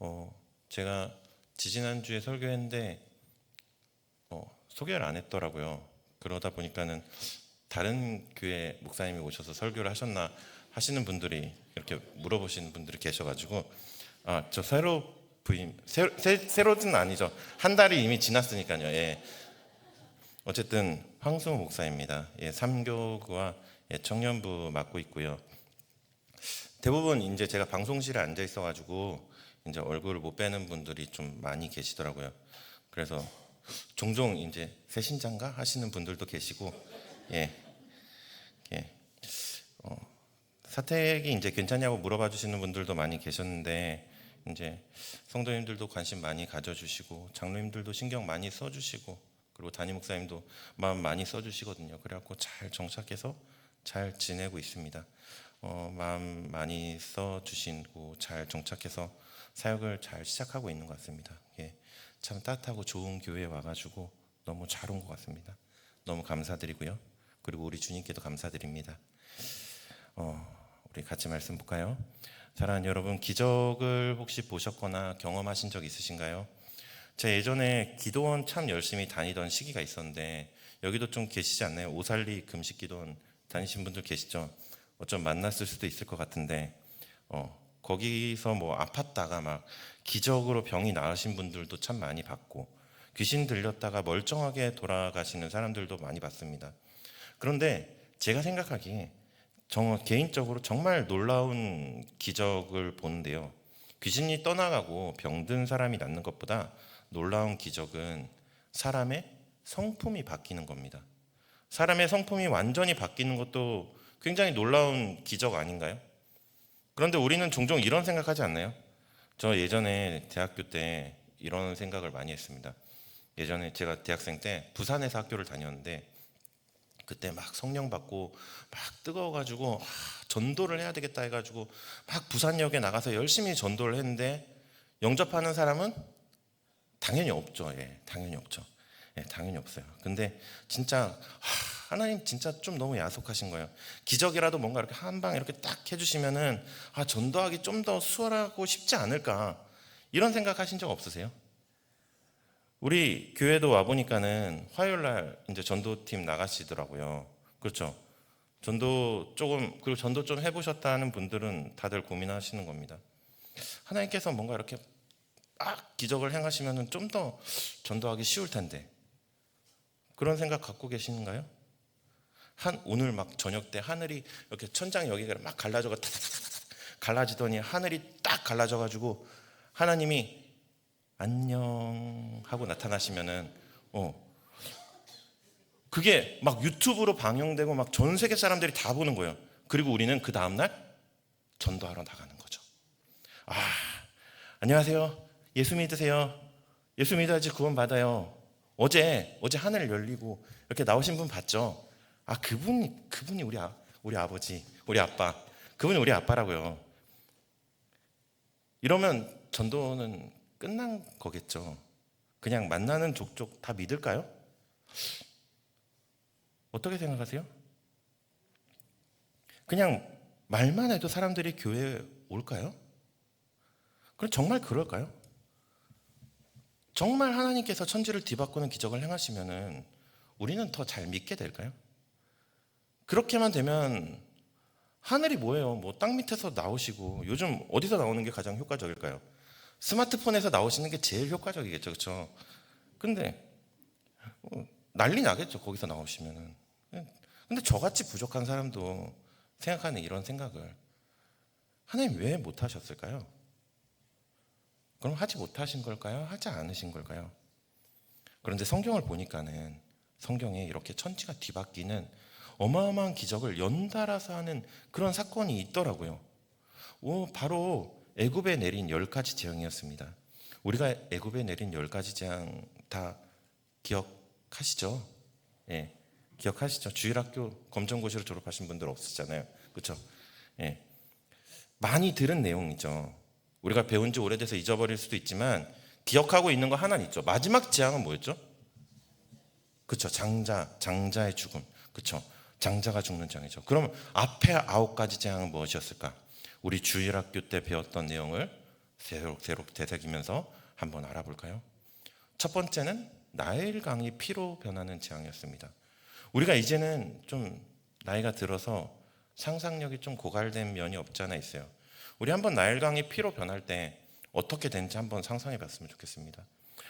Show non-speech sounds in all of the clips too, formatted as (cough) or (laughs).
어, 제가 지지난주에 설교했는데 어, 소개를 안 했더라고요. 그러다 보니까는 다른 교회 목사님이 오셔서 설교를 하셨나 하시는 분들이 이렇게 물어보시는 분들이 계셔가지고 아 저 새로 부임 새, 새, 아니죠 한 달이 이미 지났으니까요. 예. 어쨌든 황승호 목사입니다. 예, 삼교구와 예, 청년부 맡고 있고요. 대부분 이제 제가 방송실에 앉아 있어가지고 이제 얼굴을 못 빼는 분들이 좀 많이 계시더라고요. 그래서 종종 이제 새신장가 하시는 분들도 계시고, 예, 예, 어, 사택이 이제 괜찮냐고 물어봐 주시는 분들도 많이 계셨는데 이제 성도님들도 관심 많이 가져주시고 장로님들도 신경 많이 써주시고 그리고 담임 목사님도 마음 많이 써주시거든요. 그래갖고 잘 정착해서 잘 지내고 있습니다. 어, 마음 많이 써주시고 잘 정착해서 사역을 잘 시작하고 있는 것 같습니다. 예, 참 따뜻하고 좋은 교회에 와가지고 너무 잘 온 것 같습니다. 너무 감사드리고요. 그리고 우리 주님께도 감사드립니다. 어, 우리 같이 말씀 볼까요? 사랑하는 여러분, 기적을 혹시 보셨거나 경험하신 적 있으신가요? 제가 예전에 기도원 참 열심히 다니던 시기가 있었는데 여기도 좀 계시지 않나요? 오살리 금식 기도원 다니신 분들 계시죠? 어쩜 만났을 수도 있을 것 같은데 어, 거기서 뭐 아팠다가 막 기적으로 병이 나으신 분들도 참 많이 봤고 귀신 들렸다가 멀쩡하게 돌아가시는 사람들도 많이 봤습니다. 그런데 제가 생각하기에 정, 개인적으로 정말 놀라운 기적을 보는데요. 귀신이 떠나가고 병든 사람이 낫는 것보다 놀라운 기적은 사람의 성품이 바뀌는 겁니다. 사람의 성품이 완전히 바뀌는 것도 굉장히 놀라운 기적 아닌가요? 그런데 우리는 종종 이런 생각하지 않나요? 저 예전에 대학교 때 이런 생각을 많이 했습니다. 예전에 제가 대학생 때 부산에서 학교를 다녔는데 그때 막 성령 받고 막 뜨거워가지고 아, 전도를 해야 되겠다 해가지고 막 부산역에 나가서 열심히 전도를 했는데 영접하는 사람은 당연히 없죠. 예, 당연히 없죠. 예, 당연히 없어요. 근데 진짜 하, 하나님 진짜 좀 너무 야속하신 거예요. 기적이라도 뭔가 이렇게 한 방 이렇게 딱 해주시면은 아 전도하기 좀 더 수월하고 쉽지 않을까 이런 생각하신 적 없으세요? 우리 교회도 와 보니까는 화요일 날 이제 전도팀 나가시더라고요. 그렇죠? 전도 조금 그리고 전도 좀 해보셨다는 분들은 다들 고민하시는 겁니다. 하나님께서 뭔가 이렇게 막 기적을 행하시면은 좀 더 전도하기 쉬울 텐데 그런 생각 갖고 계시는가요? 한 오늘 막 저녁 때 하늘이 이렇게 천장 여기가 막 갈라져가 (laughs) 갈라지더니 하늘이 딱 갈라져 가지고 하나님이 안녕 하고 나타나시면은 어 그게 막 유튜브로 방영되고 막 전 세계 사람들이 다 보는 거예요. 그리고 우리는 그 다음 날 전도하러 나가는 거죠. 아 안녕하세요. 예수 믿으세요. 예수 믿어야지 구원 받아요. 어제 어제 하늘 열리고 이렇게 나오신 분 봤죠? 아 그분이 그분이 우리 아, 우리 아버지 우리 아빠 그분이 우리 아빠라고요. 이러면 전도는 끝난 거겠죠. 그냥 만나는 족족 다 믿을까요? 어떻게 생각하세요? 그냥 말만 해도 사람들이 교회에 올까요? 그럼 정말 그럴까요? 정말 하나님께서 천지를 뒤바꾸는 기적을 행하시면은 우리는 더 잘 믿게 될까요? 그렇게만 되면 하늘이 뭐예요? 뭐 땅 밑에서 나오시고 요즘 어디서 나오는 게 가장 효과적일까요? 스마트폰에서 나오시는 게 제일 효과적이겠죠, 그렇죠? 근데 어, 난리 나겠죠, 거기서 나오시면은. 근데 저같이 부족한 사람도 생각하는 이런 생각을 하나님 왜 못하셨을까요? 그럼 하지 못하신 걸까요? 하지 않으신 걸까요? 그런데 성경을 보니까는 성경에 이렇게 천지가 뒤바뀌는 어마어마한 기적을 연달아서 하는 그런 사건이 있더라고요. 오, 바로 애굽에 내린 열 가지 재앙이었습니다. 우리가 애굽에 내린 열 가지 재앙 다 기억하시죠? 예, 기억하시죠? 주일학교 검정고시로 졸업하신 분들 없었잖아요, 그렇죠? 예, 많이 들은 내용이죠. 우리가 배운 지 오래돼서 잊어버릴 수도 있지만 기억하고 있는 거 하나는 있죠. 마지막 재앙은 뭐였죠? 그렇죠. 장자, 장자의 죽음. 그렇죠. 장자가 죽는 재앙이죠. 그럼 앞에 아홉 가지 재앙은 무엇이었을까? 우리 주일학교 때 배웠던 내용을 새록새록 되새기면서 한번 알아볼까요? 첫 번째는 나일 강이 피로 변하는 재앙이었습니다. 우리가 이제는 좀 나이가 들어서 상상력이 좀 고갈된 면이 없지 않아 있어요. 우리 한번 나일 강이 피로 변할 때 어떻게 되는지 한번 상상해 봤으면 좋겠습니다.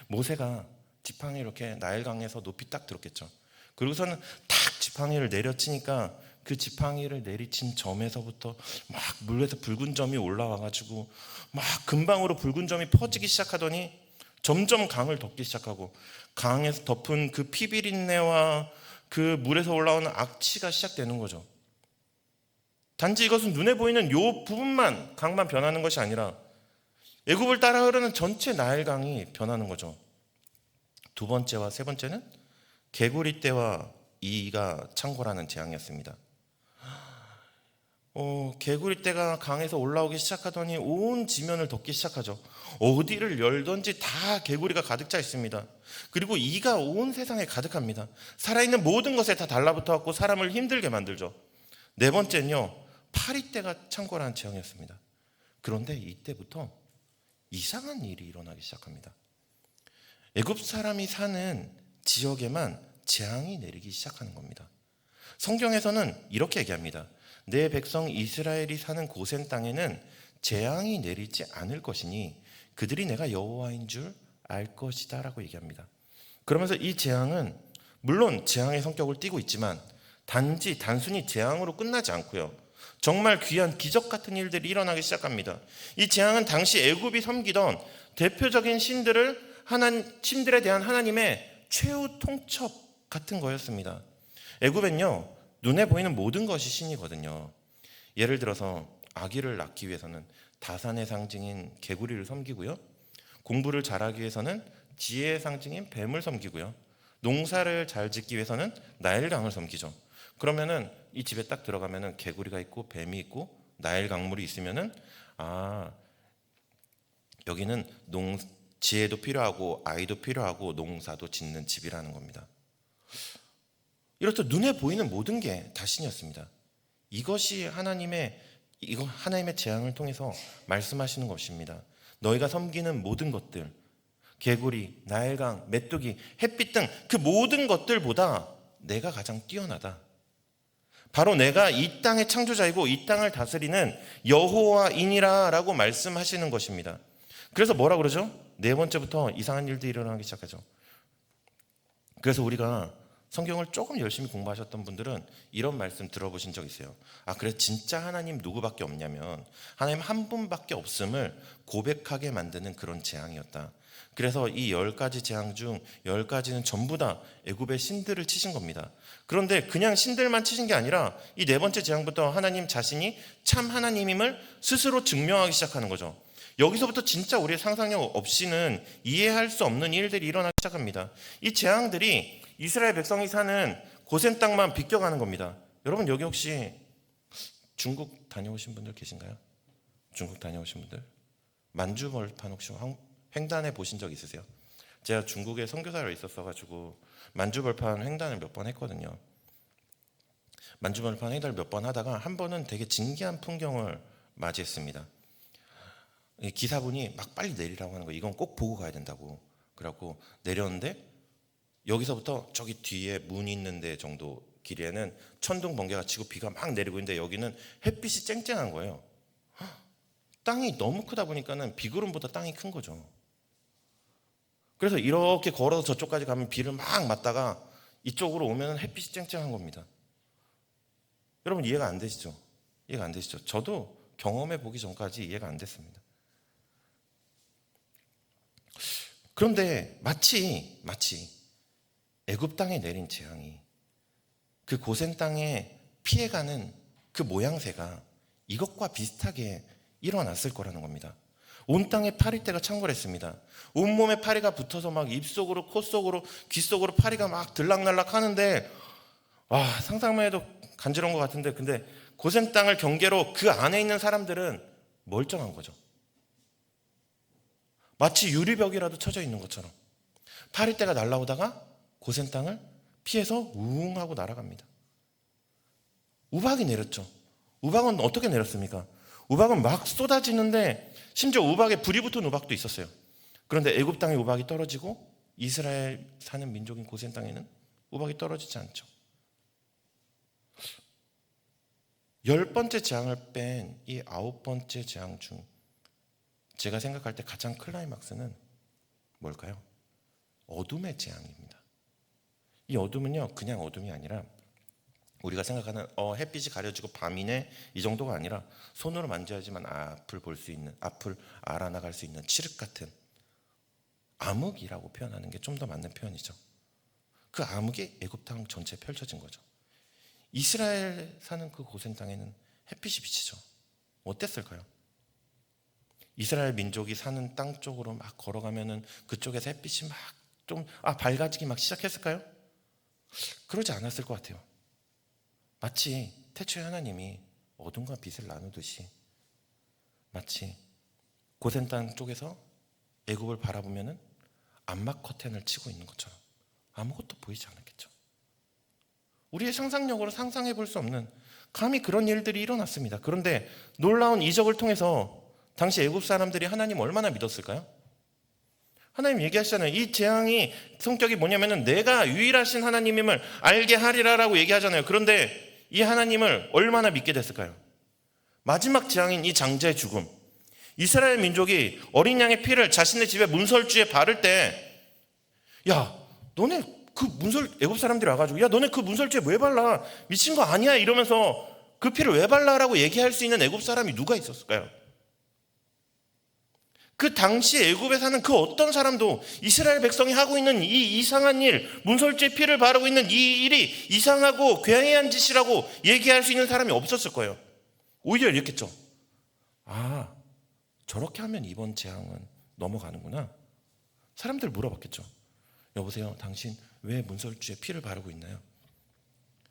모세가 지팡이 이렇게 나일 강에서 높이 딱 들었겠죠. 그리고서는 탁 지팡이를 내려치니까 그 지팡이를 내리친 점에서부터 막 물에서 붉은 점이 올라와가지고 막 금방으로 붉은 점이 퍼지기 시작하더니 점점 강을 덮기 시작하고 강에서 덮은 그 피비린내와 그 물에서 올라오는 악취가 시작되는 거죠. 단지 이것은 눈에 보이는 요 부분만 강만 변하는 것이 아니라 애굽을 따라 흐르는 전체 나일강이 변하는 거죠. 두 번째와 세 번째는 개구리 떼와 이가 창궐하는 재앙이었습니다. 어, 개구리 떼가 강에서 올라오기 시작하더니 온 지면을 덮기 시작하죠. 어디를 열든지 다 개구리가 가득 차 있습니다. 그리고 이가 온 세상에 가득합니다. 살아있는 모든 것에 다 달라붙어 갖고 사람을 힘들게 만들죠. 네 번째는요, 파리 떼가 창궐하는 재앙이었습니다. 그런데 이때부터 이상한 일이 일어나기 시작합니다. 애굽 사람이 사는 지역에만 재앙이 내리기 시작하는 겁니다. 성경에서는 이렇게 얘기합니다. 내 백성 이스라엘이 사는 고센 땅에는 재앙이 내리지 않을 것이니 그들이 내가 여호와인 줄 알 것이다라고 얘기합니다. 그러면서 이 재앙은 물론 재앙의 성격을 띠고 있지만 단지 단순히 재앙으로 끝나지 않고요. 정말 귀한 기적 같은 일들이 일어나기 시작합니다. 이 재앙은 당시 애굽이 섬기던 대표적인 신들을 하나 신들에 대한 하나님의 최후 통첩 같은 거였습니다. 애굽엔요 눈에 보이는 모든 것이 신이거든요. 예를 들어서 아기를 낳기 위해서는 다산의 상징인 개구리를 섬기고요. 공부를 잘하기 위해서는 지혜의 상징인 뱀을 섬기고요. 농사를 잘 짓기 위해서는 나일강을 섬기죠. 그러면은 이 집에 딱 들어가면은 개구리가 있고 뱀이 있고 나일 강물이 있으면은 아 여기는 농 지혜도 필요하고 아이도 필요하고 농사도 짓는 집이라는 겁니다. 이렇듯 눈에 보이는 모든 게 다 신이었습니다. 이것이 하나님의 이거 하나님의 재앙을 통해서 말씀하시는 것입니다. 너희가 섬기는 모든 것들, 개구리, 나일강, 메뚜기, 햇빛 등 그 모든 것들보다 내가 가장 뛰어나다. 바로 내가 이 땅의 창조자이고 이 땅을 다스리는 여호와이니라라고 말씀하시는 것입니다. 그래서 뭐라 그러죠? 네 번째부터 이상한 일들이 일어나기 시작하죠. 그래서 우리가 성경을 조금 열심히 공부하셨던 분들은 이런 말씀 들어보신 적 있어요. 아, 그래 진짜 하나님 누구밖에 없냐면 하나님 한 분밖에 없음을 고백하게 만드는 그런 재앙이었다. 그래서 이 열 가지 재앙 중 열 가지는 전부 다 애굽의 신들을 치신 겁니다. 그런데 그냥 신들만 치신 게 아니라 이 네 번째 재앙부터 하나님 자신이 참 하나님임을 스스로 증명하기 시작하는 거죠. 여기서부터 진짜 우리의 상상력 없이는 이해할 수 없는 일들이 일어나기 시작합니다. 이 재앙들이 이스라엘 백성이 사는 고센 땅만 비껴가는 겁니다. 여러분 여기 혹시 중국 다녀오신 분들 계신가요? 중국 다녀오신 분들? 만주벌판 혹시 횡단해 보신 적 있으세요? 제가 중국에 선교사로 있었어 가지고 만주벌판 횡단을 몇 번 했거든요. 만주벌판 횡단을 몇 번 하다가 한 번은 되게 진기한 풍경을 맞이했습니다. 기사분이 막 빨리 내리라고 하는 거 이건 꼭 보고 가야 된다고 그래갖고 내렸는데 여기서부터 저기 뒤에 문이 있는데 정도 길이에는 천둥 번개가 치고 비가 막 내리고 있는데 여기는 햇빛이 쨍쨍한 거예요. 땅이 너무 크다 보니까는 비구름보다 땅이 큰 거죠. 그래서 이렇게 걸어서 저쪽까지 가면 비를 막 맞다가 이쪽으로 오면 햇빛이 쨍쨍한 겁니다. 여러분 이해가 안 되시죠? 이해가 안 되시죠? 저도 경험해 보기 전까지 이해가 안 됐습니다. 그런데 마치 마치 애굽 땅에 내린 재앙이 그 고센 땅에 피해가는 그 모양새가 이것과 비슷하게 일어났을 거라는 겁니다. 온 땅에 파리떼가 창궐했습니다. 온몸에 파리가 붙어서 막 입속으로 콧속으로 귀속으로 파리가 막 들락날락 하는데 와 상상만 해도 간지러운 것 같은데 근데 고센 땅을 경계로 그 안에 있는 사람들은 멀쩡한 거죠. 마치 유리벽이라도 쳐져 있는 것처럼 파리떼가 날라오다가 고센 땅을 피해서 우웅 하고 날아갑니다. 우박이 내렸죠. 우박은 어떻게 내렸습니까? 우박은 막 쏟아지는데 심지어 우박에 불이 붙은 우박도 있었어요. 그런데 애굽 땅에 우박이 떨어지고 이스라엘 사는 민족인 고센 땅에는 우박이 떨어지지 않죠. 열 번째 재앙을 뺀 이 아홉 번째 재앙 중 제가 생각할 때 가장 클라이막스는 뭘까요? 어둠의 재앙입니다. 이 어둠은요, 그냥 어둠이 아니라 우리가 생각하는 어, 햇빛이 가려지고 밤이네 이 정도가 아니라 손으로 만져야지만 앞을 볼 수 있는 앞을 알아나갈 수 있는 칠흑 같은 암흑이라고 표현하는 게 좀 더 맞는 표현이죠. 그 암흑이 애굽 땅 전체에 펼쳐진 거죠. 이스라엘 사는 그 고센 땅에는 햇빛이 비치죠. 어땠을까요? 이스라엘 민족이 사는 땅 쪽으로 막 걸어가면은 그쪽에서 햇빛이 막 좀 아 밝아지기 막 시작했을까요? 그러지 않았을 것 같아요. 마치 태초에 하나님이 어둠과 빛을 나누듯이 마치 고센 땅 쪽에서 애굽을 바라보면은 암막 커튼을 치고 있는 것처럼 아무것도 보이지 않았겠죠. 우리의 상상력으로 상상해 볼 수 없는 감히 그런 일들이 일어났습니다. 그런데 놀라운 이적을 통해서 당시 애굽 사람들이 하나님 얼마나 믿었을까요? 하나님 얘기하시잖아요. 이 재앙이 성격이 뭐냐면은 내가 유일하신 하나님임을 알게 하리라라고 얘기하잖아요. 그런데 이 하나님을 얼마나 믿게 됐을까요? 마지막 재앙인 이 장자의 죽음. 이스라엘 민족이 어린 양의 피를 자신의 집에 문설주에 바를 때, 야, 너네 그 문설 애굽 사람들이 와가지고, 야, 너네 그 문설주에 왜 발라? 미친 거 아니야? 이러면서 그 피를 왜 발라라고 얘기할 수 있는 애굽 사람이 누가 있었을까요? 그 당시 애굽에 사는 그 어떤 사람도 이스라엘 백성이 하고 있는 이 이상한 일, 문설주에 피를 바르고 있는 이 일이 이상하고 괴해한 짓이라고 얘기할 수 있는 사람이 없었을 거예요. 오히려 이랬겠죠. 아, 저렇게 하면 이번 재앙은 넘어가는구나. 사람들 물어봤겠죠. 여보세요, 당신 왜 문설주에 피를 바르고 있나요?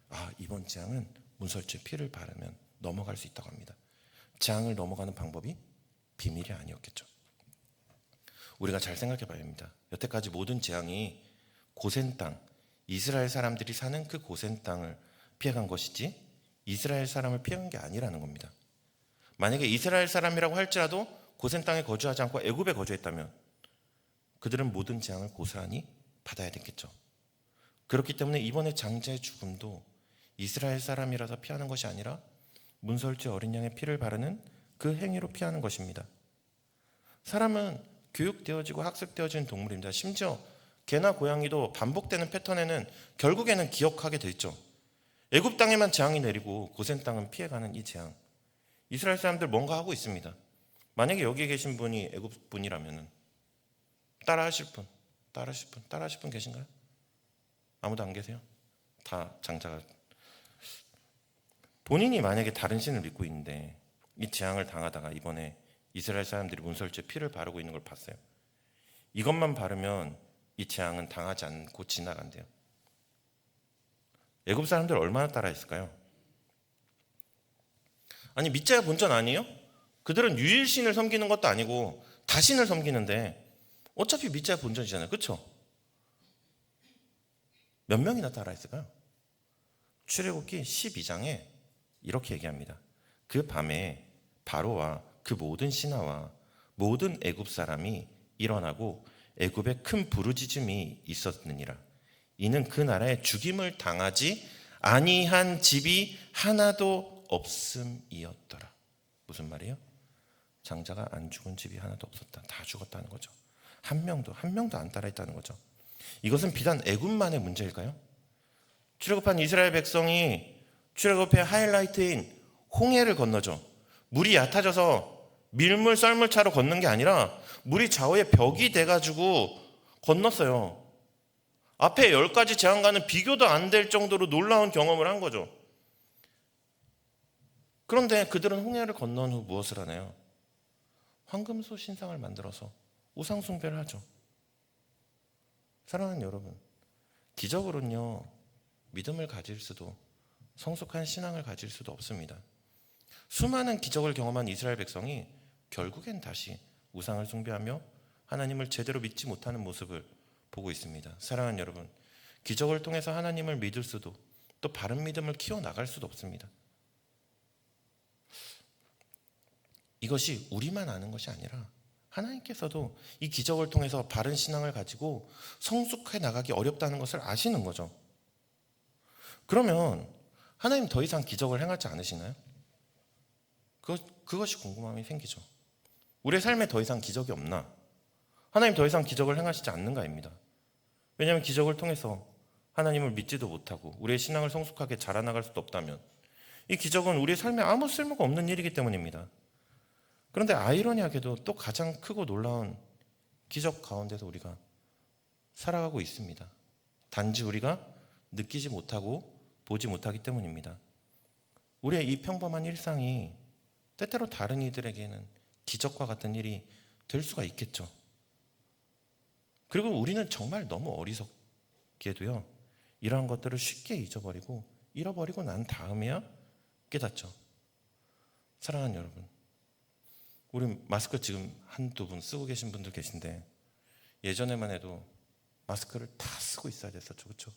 아, 이번 재앙은 문설주에 피를 바르면 넘어갈 수 있다고 합니다. 재앙을 넘어가는 방법이 비밀이 아니었겠죠. 우리가 잘 생각해 봐야 합니다. 여태까지 모든 재앙이 고센 땅, 이스라엘 사람들이 사는 그 고센 땅을 피해간 것이지 이스라엘 사람을 피한 게 아니라는 겁니다. 만약에 이스라엘 사람이라고 할지라도 고센 땅에 거주하지 않고 애굽에 거주했다면 그들은 모든 재앙을 고스란히 받아야 됐겠죠. 그렇기 때문에 이번에 장자의 죽음도 이스라엘 사람이라서 피하는 것이 아니라 문설주 어린 양의 피를 바르는 그 행위로 피하는 것입니다. 사람은 교육되어지고 학습되어진 동물입니다. 심지어 개나 고양이도 반복되는 패턴에는 결국에는 기억하게 돼 있죠. 애굽 땅에만 재앙이 내리고 고센 땅은 피해가는 이 재앙. 이스라엘 사람들 뭔가 하고 있습니다. 만약에 여기 계신 분이 애굽 분이라면 따라하실 분, 따라하실 분, 따라하실 분 계신가요? 아무도 안 계세요? 다 장자가 본인이 만약에 다른 신을 믿고 있는데 이 재앙을 당하다가 이번에 이스라엘 사람들이 문설주에 피를 바르고 있는 걸 봤어요. 이것만 바르면 이 재앙은 당하지 않고 지나간대요. 애굽 사람들 얼마나 따라했을까요? 아니 밑자야 본전 아니에요? 그들은 유일신을 섬기는 것도 아니고 다신을 섬기는데 어차피 밑자야 본전이잖아요. 그렇죠? 몇 명이나 따라했을까요? 출애굽기 12장에 이렇게 얘기합니다. 그 밤에 바로와 그 모든 신하와 모든 애굽 사람이 일어나고 애굽에 큰 부르짖음이 있었느니라. 이는 그 나라에 죽임을 당하지 아니한 집이 하나도 없음이었더라. 무슨 말이에요? 장자가 안 죽은 집이 하나도 없었다. 다 죽었다는 거죠. 한 명도 한 명도 안 따라했다는 거죠. 이것은 비단 애굽만의 문제일까요? 출애굽한 이스라엘 백성이 출애굽의 하이라이트인 홍해를 건너죠. 물이 얕아져서 밀물 썰물 차로 걷는 게 아니라 물이 좌우에 벽이 돼가지고 건넜어요. 앞에 열 가지 재앙과는 비교도 안 될 정도로 놀라운 경험을 한 거죠. 그런데 그들은 홍해를 건넌 후 무엇을 하나요? 황금소 신상을 만들어서 우상 숭배를 하죠. 사랑하는 여러분, 기적으로는요 믿음을 가질 수도 성숙한 신앙을 가질 수도 없습니다. 수많은 기적을 경험한 이스라엘 백성이 결국엔 다시 우상을 숭배하며 하나님을 제대로 믿지 못하는 모습을 보고 있습니다. 사랑하는 여러분, 기적을 통해서 하나님을 믿을 수도 또 바른 믿음을 키워 나갈 수도 없습니다. 이것이 우리만 아는 것이 아니라 하나님께서도 이 기적을 통해서 바른 신앙을 가지고 성숙해 나가기 어렵다는 것을 아시는 거죠. 그러면 하나님 더 이상 기적을 행하지 않으시나요? 그, 그것이 궁금함이 생기죠. 우리의 삶에 더 이상 기적이 없나? 하나님 더 이상 기적을 행하시지 않는가입니다. 왜냐하면 기적을 통해서 하나님을 믿지도 못하고 우리의 신앙을 성숙하게 자라나갈 수도 없다면 이 기적은 우리의 삶에 아무 쓸모가 없는 일이기 때문입니다. 그런데 아이러니하게도 또 가장 크고 놀라운 기적 가운데서 우리가 살아가고 있습니다. 단지 우리가 느끼지 못하고 보지 못하기 때문입니다. 우리의 이 평범한 일상이 때때로 다른 이들에게는 기적과 같은 일이 될 수가 있겠죠. 그리고 우리는 정말 너무 어리석게도요, 이러한 것들을 쉽게 잊어버리고 잃어버리고 난 다음에야 깨닫죠. 사랑하는 여러분, 우리 마스크 지금 한두 분 쓰고 계신 분들 계신데 예전에만 해도 마스크를 다 쓰고 있어야 됐었죠, 그렇죠?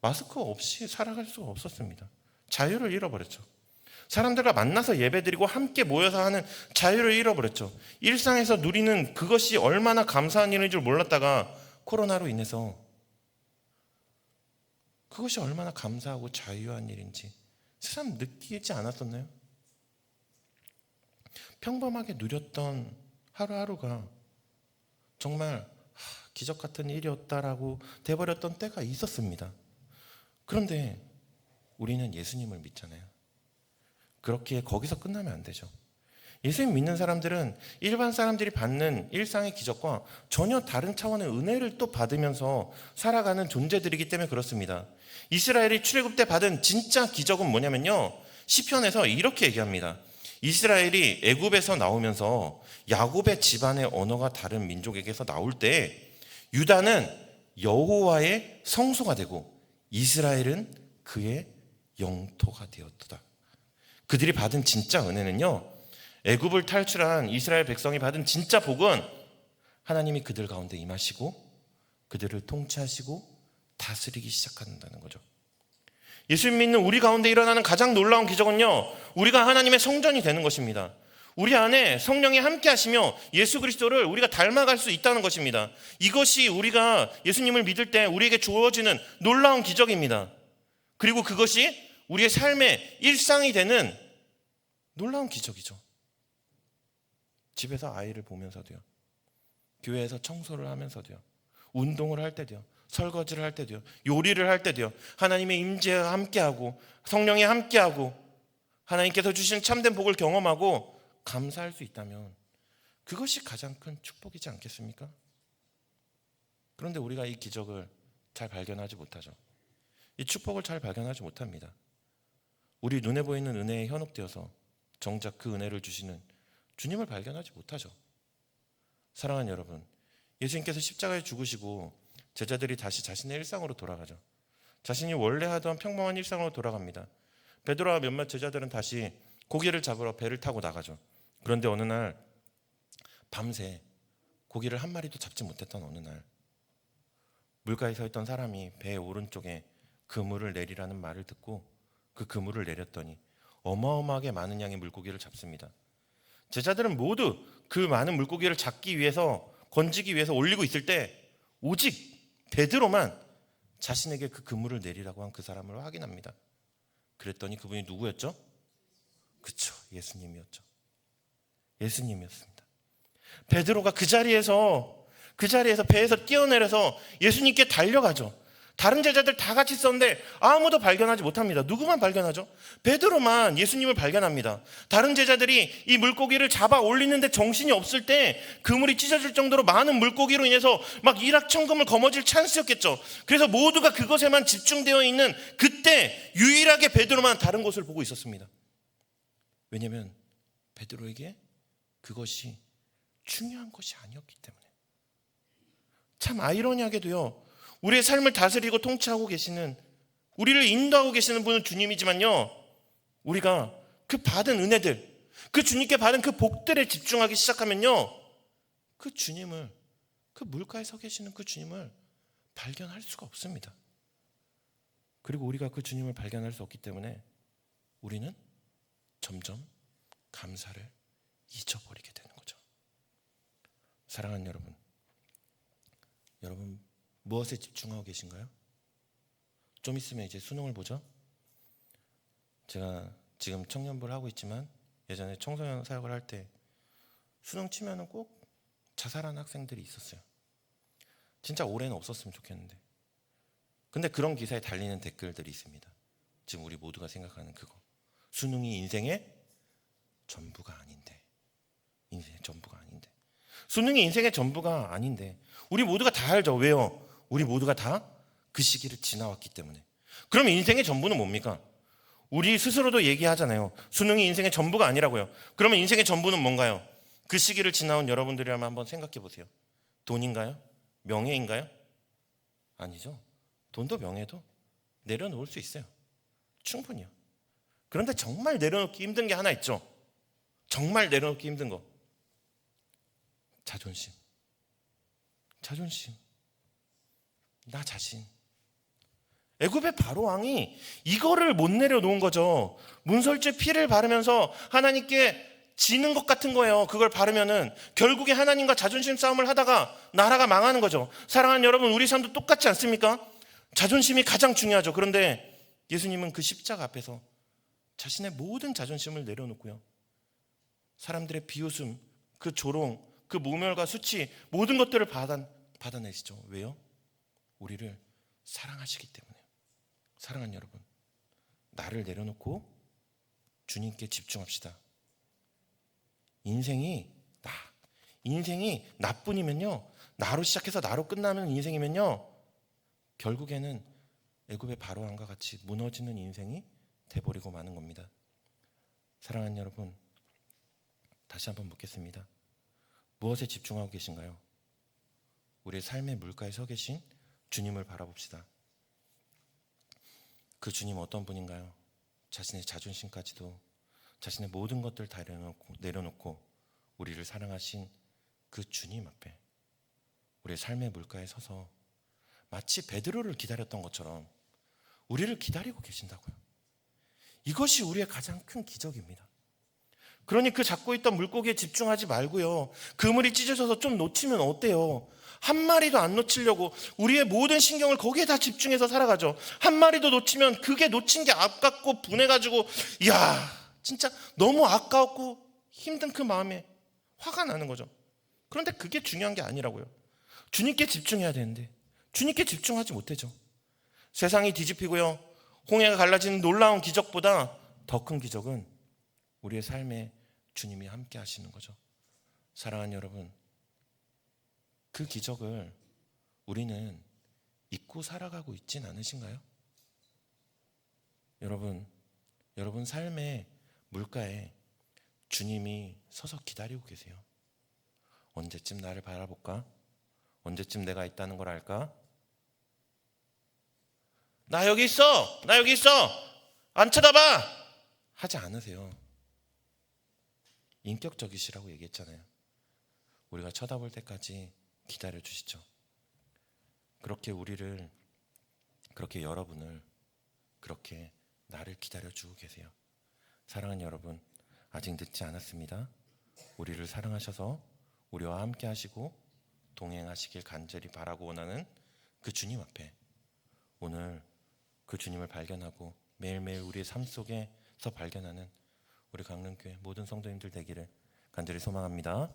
마스크 없이 살아갈 수가 없었습니다. 자유를 잃어버렸죠. 사람들과 만나서 예배드리고 함께 모여서 하는 자유를 잃어버렸죠. 일상에서 누리는 그것이 얼마나 감사한 일인 줄 몰랐다가 코로나로 인해서 그것이 얼마나 감사하고 자유한 일인지 새삼 느끼지 않았었나요? 평범하게 누렸던 하루하루가 정말 기적 같은 일이었다라고 돼버렸던 때가 있었습니다. 그런데 우리는 예수님을 믿잖아요. 그렇게 거기서 끝나면 안 되죠. 예수님 믿는 사람들은 일반 사람들이 받는 일상의 기적과 전혀 다른 차원의 은혜를 또 받으면서 살아가는 존재들이기 때문에 그렇습니다. 이스라엘이 출애굽 때 받은 진짜 기적은 뭐냐면요. 시편에서 이렇게 얘기합니다. 이스라엘이 애굽에서 나오면서 야곱의 집안의 언어가 다른 민족에게서 나올 때 유다는 여호와의 성소가 되고 이스라엘은 그의 영토가 되었도다. 그들이 받은 진짜 은혜는요. 애굽을 탈출한 이스라엘 백성이 받은 진짜 복은 하나님이 그들 가운데 임하시고 그들을 통치하시고 다스리기 시작한다는 거죠. 예수 믿는 우리 가운데 일어나는 가장 놀라운 기적은요. 우리가 하나님의 성전이 되는 것입니다. 우리 안에 성령이 함께 하시며 예수 그리스도를 우리가 닮아갈 수 있다는 것입니다. 이것이 우리가 예수님을 믿을 때 우리에게 주어지는 놀라운 기적입니다. 그리고 그것이 우리의 삶의 일상이 되는 놀라운 기적이죠. 집에서 아이를 보면서도요. 교회에서 청소를 하면서도요. 운동을 할 때도요. 설거지를 할 때도요. 요리를 할 때도요. 하나님의 임재와 함께하고 성령이 함께하고 하나님께서 주신 참된 복을 경험하고 감사할 수 있다면 그것이 가장 큰 축복이지 않겠습니까? 그런데 우리가 이 기적을 잘 발견하지 못하죠. 이 축복을 잘 발견하지 못합니다. 우리 눈에 보이는 은혜에 현혹되어서 정작 그 은혜를 주시는 주님을 발견하지 못하죠. 사랑하는 여러분, 예수님께서 십자가에 죽으시고 제자들이 다시 자신의 일상으로 돌아가죠. 자신이 원래 하던 평범한 일상으로 돌아갑니다. 베드로와 몇몇 제자들은 다시 고기를 잡으러 배를 타고 나가죠. 그런데 어느 날 밤새 고기를 한 마리도 잡지 못했던 어느 날 물가에 서 있던 사람이 배 오른쪽에 그물을 내리라는 말을 듣고 그 그물을 내렸더니 어마어마하게 많은 양의 물고기를 잡습니다. 제자들은 모두 그 많은 물고기를 잡기 위해서 건지기 위해서 올리고 있을 때 오직 베드로만 자신에게 그 그물을 내리라고 한 그 사람을 확인합니다. 그랬더니 그분이 누구였죠? 그쵸, 예수님이었죠. 예수님이었습니다. 베드로가 그 자리에서 그 자리에서 배에서 뛰어내려서 예수님께 달려가죠. 다른 제자들 다 같이 있었는데 아무도 발견하지 못합니다. 누구만 발견하죠? 베드로만 예수님을 발견합니다. 다른 제자들이 이 물고기를 잡아 올리는데 정신이 없을 때 그물이 찢어질 정도로 많은 물고기로 인해서 막 일확천금을 거머쥘 찬스였겠죠. 그래서 모두가 그것에만 집중되어 있는 그때 유일하게 베드로만 다른 곳을 보고 있었습니다. 왜냐하면 베드로에게 그것이 중요한 것이 아니었기 때문에. 참 아이러니하게도요. 우리의 삶을 다스리고 통치하고 계시는 우리를 인도하고 계시는 분은 주님이지만요. 우리가 그 받은 은혜들, 그 주님께 받은 그 복들에 집중하기 시작하면요. 그 주님을 그 물가에 서 계시는 그 주님을 발견할 수가 없습니다. 그리고 우리가 그 주님을 발견할 수 없기 때문에 우리는 점점 감사를 잊어버리게 되는 거죠. 사랑하는 여러분, 여러분 무엇에 집중하고 계신가요? 좀 있으면 이제 수능을 보죠. 제가 지금 청년부를 하고 있지만 예전에 청소년 사역을 할 때 수능 치면은 꼭 자살하는 학생들이 있었어요. 진짜 올해는 없었으면 좋겠는데. 근데 그런 기사에 달리는 댓글들이 있습니다. 지금 우리 모두가 생각하는 그거. 수능이 인생의 전부가 아닌데. 인생의 전부가 아닌데. 수능이 인생의 전부가 아닌데. 우리 모두가 다 알죠. 왜요? 우리 모두가 다 그 시기를 지나왔기 때문에. 그럼 인생의 전부는 뭡니까? 우리 스스로도 얘기하잖아요. 수능이 인생의 전부가 아니라고요. 그러면 인생의 전부는 뭔가요? 그 시기를 지나온 여러분들이라면 한번 생각해 보세요. 돈인가요? 명예인가요? 아니죠. 돈도 명예도 내려놓을 수 있어요. 충분히요. 그런데 정말 내려놓기 힘든 게 하나 있죠. 정말 내려놓기 힘든 거. 자존심. 자존심. 나 자신. 애굽의 바로 왕이 이거를 못 내려놓은 거죠. 문설주에 피를 바르면서 하나님께 지는 것 같은 거예요. 그걸 바르면은 결국에 하나님과 자존심 싸움을 하다가 나라가 망하는 거죠. 사랑하는 여러분, 우리 삶도 똑같지 않습니까? 자존심이 가장 중요하죠. 그런데 예수님은 그 십자가 앞에서 자신의 모든 자존심을 내려놓고요. 사람들의 비웃음, 그 조롱, 그 모멸과 수치 모든 것들을 받아, 받아내시죠. 왜요? 우리를 사랑하시기 때문에. 사랑하는 여러분, 나를 내려놓고 주님께 집중합시다. 인생이 나, 인생이 나뿐이면요, 나로 시작해서 나로 끝나는 인생이면요, 결국에는 애굽의 바로왕과 같이 무너지는 인생이 돼버리고 마는 겁니다. 사랑하는 여러분, 다시 한번 묻겠습니다. 무엇에 집중하고 계신가요? 우리의 삶의 물가에 서 계신 주님을 바라봅시다. 그 주님 어떤 분인가요? 자신의 자존심까지도 자신의 모든 것들 다 내려놓고, 내려놓고 우리를 사랑하신 그 주님 앞에 우리의 삶의 물가에 서서 마치 베드로를 기다렸던 것처럼 우리를 기다리고 계신다고요. 이것이 우리의 가장 큰 기적입니다. 그러니 그 잡고 있던 물고기에 집중하지 말고요. 그물이 찢어져서 좀 놓치면 어때요? 한 마리도 안 놓치려고 우리의 모든 신경을 거기에 다 집중해서 살아가죠. 한 마리도 놓치면 그게 놓친 게 아깝고 분해가지고, 이야, 진짜 너무 아까웠고 힘든 그 마음에 화가 나는 거죠. 그런데 그게 중요한 게 아니라고요. 주님께 집중해야 되는데, 주님께 집중하지 못하죠. 세상이 뒤집히고요. 홍해가 갈라지는 놀라운 기적보다 더 큰 기적은 우리의 삶에 주님이 함께 하시는 거죠. 사랑하는 여러분, 그 기적을 우리는 잊고 살아가고 있진 않으신가요? 여러분, 여러분 삶의 물가에 주님이 서서 기다리고 계세요. 언제쯤 나를 바라볼까? 언제쯤 내가 있다는 걸 알까? 나 여기 있어! 나 여기 있어! 안 쳐다봐! 하지 않으세요. 인격적이시라고 얘기했잖아요. 우리가 쳐다볼 때까지 기다려 주시죠. 그렇게 우리를, 그렇게 여러분을, 그렇게 나를 기다려 주고 계세요. 사랑하는 여러분, 아직 늦지 않았습니다. 우리를 사랑하셔서 우리와 함께 하시고 동행하시길 간절히 바라고 원하는 그 주님 앞에 오늘 그 주님을 발견하고 매일매일 우리의 삶 속에서 발견하는 우리 강릉교회 모든 성도님들 되기를 간절히 소망합니다.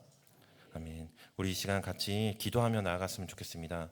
아멘. 우리 이 시간 같이 기도하며 나아갔으면 좋겠습니다.